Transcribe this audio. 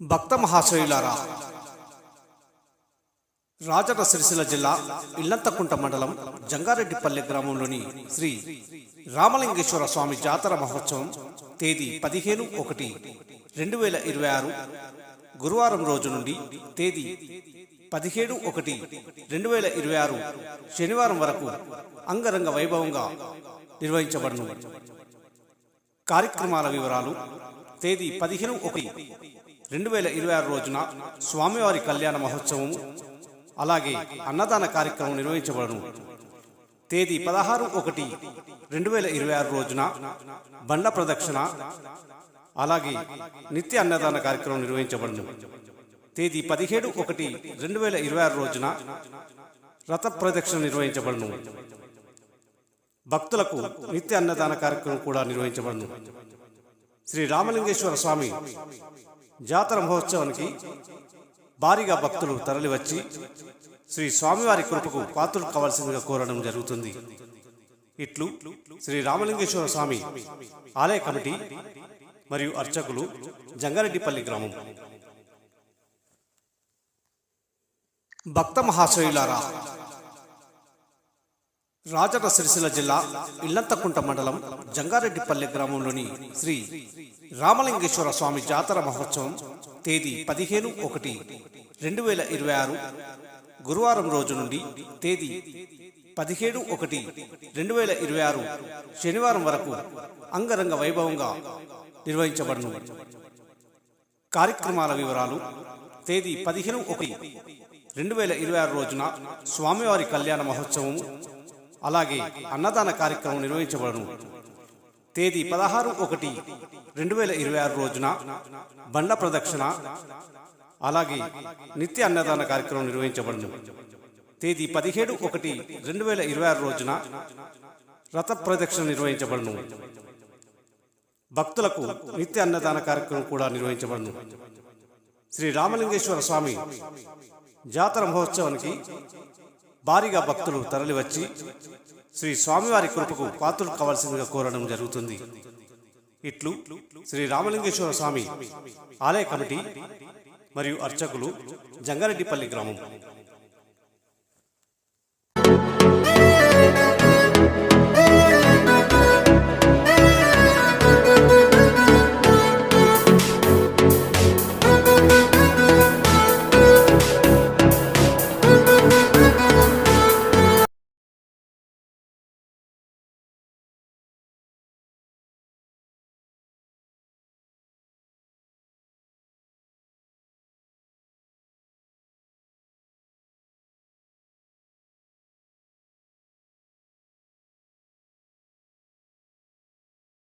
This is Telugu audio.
భక్త మహాశయులారా రాజన సిరిసిల్ల జిల్లా ఇల్లంతకుంట మండలం జంగారెడ్డిపల్లె గ్రామంలోని శ్రీ రామలింగేశ్వర స్వామి జాతర మహోత్సవం తేదీ పదిహేను ఒకటి రెండు వేల ఇరవై ఆరు గురువారం రోజు నుండి తేదీ పదిహేడు ఒకటి రెండు వేల ఇరవై ఆరు శనివారం వరకు అంగరంగ వైభవంగా నిర్వహించబడును కార్యక్రమాల వివరాలు తేదీ పదిహేను ఒకటి రెండు వేల ఇరవై ఆరు రోజున స్వామివారి కళ్యాణ మహోత్సవం అలాగే అన్నదాన కార్యక్రమం నిర్వహించబడును. తేదీ పదహారు ఒకటి రెండు వేల ఇరవై ఆరు రోజున బండ్ల ప్రదక్షిణ అలాగే నిత్య అన్నదాన కార్యక్రమం నిర్వహించబడును. తేదీ పదిహేడు ఒకటి రెండు వేల ఇరవై ఆరు రోజున రథ ప్రదక్షిణ నిర్వహించబడును. భక్తులకు నిత్య అన్నదాన కార్యక్రమం కూడా నిర్వహించబడును. శ్రీ రామలింగేశ్వర స్వామి జాతర మహోత్సవానికి భారీగా భక్తులు తరలివచ్చి శ్రీ స్వామివారి కృపకు పాత్రలు కావాల్సిందిగా కోరడం జరుగుతుంది. ఇట్లు శ్రీ రామలింగేశ్వర స్వామి ఆలయ కమిటీ మరియు అర్చకులు జంగారెడ్డిపల్లి గ్రామం. భక్త మహాశయులారా రాజన సిరిసిల్ల జిల్లా ఇల్లంతకుంట మండలం జంగారెడ్డిపల్లె గ్రామంలోని శ్రీ రామలింగేశ్వర స్వామి జాతర మహోత్సవం తేదీ పదిహేను ఒకటి రెండు వేల ఇరవై ఆరు గురువారం రోజు నుండి తేదీ పదిహేడు ఒకటి రెండు వేల ఇరవై ఆరు శనివారం వరకు అంగరంగ వైభవంగా నిర్వహించబడును. కార్యక్రమాల వివరాలు తేదీ పదిహేను ఒకటి రెండు వేల ఇరవై ఆరు రోజున స్వామివారి కళ్యాణ మహోత్సవం అలాగే అన్నదాన కార్యక్రమం నిర్వహించబడును. తేదీ పదహారు ఒకటి రెండు వేల ఇరవై ఆరు రోజున బండ్ల ప్రదక్షిణ అలాగే నిత్య అన్నదాన కార్యక్రమం నిర్వహించబడును. తేదీ పదిహేడు ఒకటి రెండు వేల ఇరవై ఆరు రోజున రథ ప్రదక్షిణ నిర్వహించబడును. భక్తులకు నిత్య అన్నదాన కార్యక్రమం కూడా నిర్వహించబడును. శ్రీ రామలింగేశ్వర స్వామి జాతర మహోత్సవానికి భారీగా భక్తులు తరలివచ్చి శ్రీ స్వామివారి కృపకు పాత్రలు కావాల్సిందిగా కోరడం జరుగుతుంది. ఇట్లు శ్రీ రామలింగేశ్వర స్వామి ఆలయ కమిటీ మరియు అర్చకులు జంగారెడ్డిపల్లి గ్రామం.